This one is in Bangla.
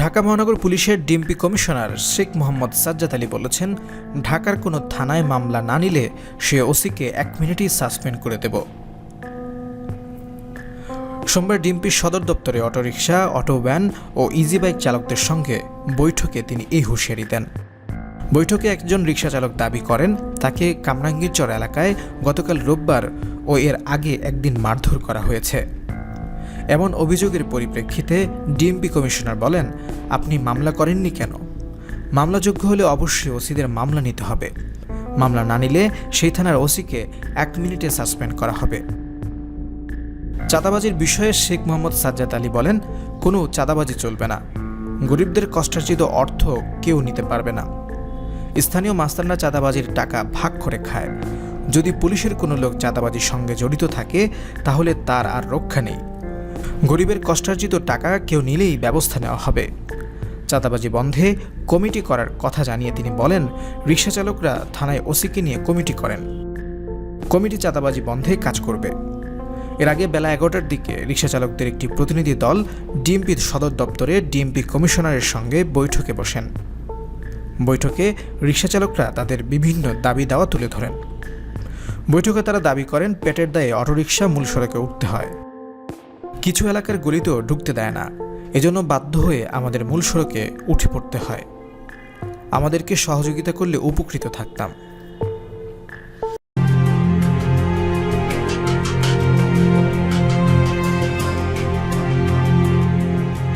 ঢাকা মহানগর পুলিশের ডিএমপি কমিশনার শেখ মোহাম্মদ সাজ্জাদ আলী বলেছেন, ঢাকার কোনো থানায় মামলা না নিলে সে ওসিকে এক মিনিটই সাসপেন্ড করে দেব। সোমবার ডিএমপির সদর দপ্তরে অটোরিকশা, অটো ভ্যান ও ইজি বাইক চালকদের সঙ্গে বৈঠকে তিনি এই হুঁশিয়ারি দেন। বৈঠকে একজন রিকশা চালক দাবি করেন, তাকে কামরাঙ্গীরচর এলাকায় গতকাল রোববার ও এর আগে একদিন মারধর করা হয়েছে। এমন অভিযোগের পরিপ্রেক্ষিতে ডিএমপি কমিশনার বলেন, আপনি মামলা করেননি কেন? মামলাযোগ্য হলে অবশ্যই ওসিদের মামলা নিতে হবে। মামলা না নিলে সেই থানার ওসিকে এক মিনিটে সাসপেন্ড করা হবে। চাঁদাবাজির বিষয়ে শেখ মোহাম্মদ সাজ্জাদ আলী বলেন, কোনো চাঁদাবাজি চলবে না। গরিবদের কষ্টার্জিত অর্থ কেউ নিতে পারবে না। স্থানীয় মাস্তানরা চাঁদাবাজির টাকা ভাগ করে খায়। যদি পুলিশের কোনো লোক চাঁদাবাজির সঙ্গে জড়িত থাকে, তাহলে তার আর রক্ষা নেই। গরিবের কষ্টার্জিত টাকা কেউ নিলেই ব্যবস্থা নেওয়া হবে। চাঁদাবাজি বন্ধে কমিটি করার কথা জানিয়ে তিনি বলেন, রিক্সা চালকরা থানায় ওসিকে নিয়ে কমিটি করেন। কমিটি চাঁদাবাজি বন্ধে কাজ করবে। এর আগে বেলা এগারোটার দিকে রিক্সা চালকদের একটি প্রতিনিধি দল ডিএমপির সদর দপ্তরে ডিএমপি কমিশনারের সঙ্গে বৈঠকে বসেন। বৈঠকে রিক্সা চালকরা তাদের বিভিন্ন দাবি দাওয়া তুলে ধরেন। বৈঠকে তারা দাবি করেন, পেটের দায়ে অটোরিকশা মূল সড়কে উঠতে হয়। কিছু এলাকার গলিতেও ঢুকতে দেয় না। এজন্য বাধ্য হয়ে আমাদের মূল সড়কে উঠে পড়তে হয়। আমাদেরকে সহযোগিতা করলে উপকৃত থাকতাম।